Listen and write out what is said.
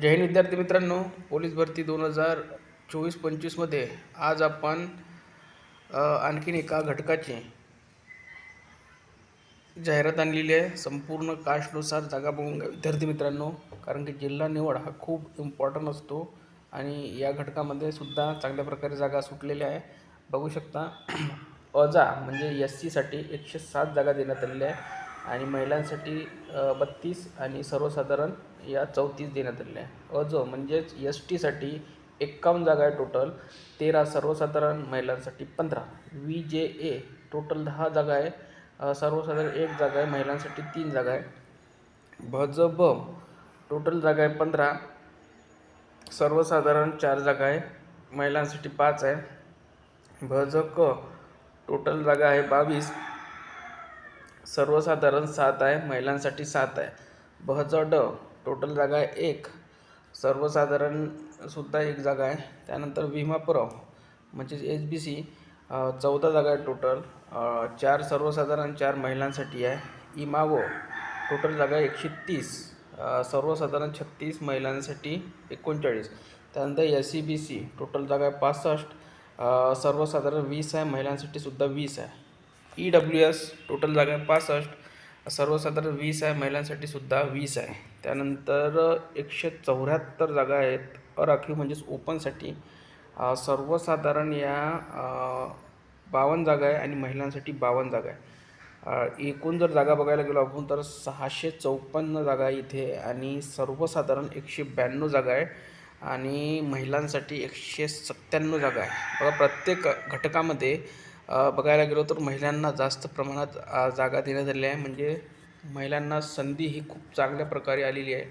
जय हिंद विद्यार्थी मित्रांनो. पोलीस भरती दोन हजार चोवीस पंचवीसमध्ये आज आपण आणखीन एका घटकाची जाहिरात आणलेली आहे. संपूर्ण कास्टनुसार जागा बघून घ्या विद्यार्थी मित्रांनो. कारण की जिल्हा निवड हा खूप इम्पॉर्टंट असतो आणि या घटकामध्ये सुद्धा चांगल्या प्रकारे जागा सुटलेल्या आहे. बघू शकता अजा म्हणजे एस सीसाठी एकशे सात जागा देण्यात आलेल्या आहे. आणि महिलांसाठी बत्तीस आणि सर्वसाधारण या चौतीस देण्यात आलेल्या आहे अज म्हणजेच एस टीसाठी एक्कावन्न जागा आहे टोटल तेरा सर्वसाधारण महिलांसाठी पंधरा. व्ही जे ए टोटल दहा जागा आहे. सर्वसाधारण एक जागा आहे महिलांसाठी तीन जागा आहे. भ ब टोटल जागा आहे पंधरा. सर्वसाधारण चार जागा आहे महिलांसाठी पाच आहे. भ ज क टोटल जागा आहे बावीस. सर्वसाधारण सात आहे महिलांसाठी सात आहे. भ च ड टोटल जागा आहे एक. सर्वसाधारण सुद्धा एक जागा आहे. त्यानंतर विमापुरव म्हणजेच एच बी सी चौदा जागा आहे टोटल. चार सर्वसाधारण चार महिलांसाठी आहे. इमावो टोटल जागा एकशे तीस. सर्वसाधारण छत्तीस महिलांसाठी एकोणचाळीस. त्यानंतर S C B C total जागा आहे पासष्ट. सर्वसाधारण वीस आहे महिलांसाठी सुद्धा वीस आहे. ई डब्ल्यू एस टोटल जागा आहे पासष्ट सर्वसाधारण वीस आहे महिलांसाठी सुद्धा वीस आहे. त्यानंतर एकशे चौऱ्याहत्तर जागा आहेत. अराखीव म्हणजेच ओपनसाठी सर्वसाधारण या बावन्न जागा आहे आणि महिलांसाठी बावन्न जागा आहे. एकूण जर जागा बघायला गेलो आपण तर सहाशे चौपन्न जागा आहे इथे आणि सर्वसाधारण एकशे ब्याण्णव जागा आहे आणि महिलांसाठी एकशे सत्त्याण्णव जागा आहे. बघा प्रत्येक घटकामध्ये बघायला गेलो तर महिलांना जास्त प्रमाणात जागा देण्यात आलेल्या आहे. म्हणजे महिलांना संधी ही खूप चांगल्या प्रकारे आलेली आहे.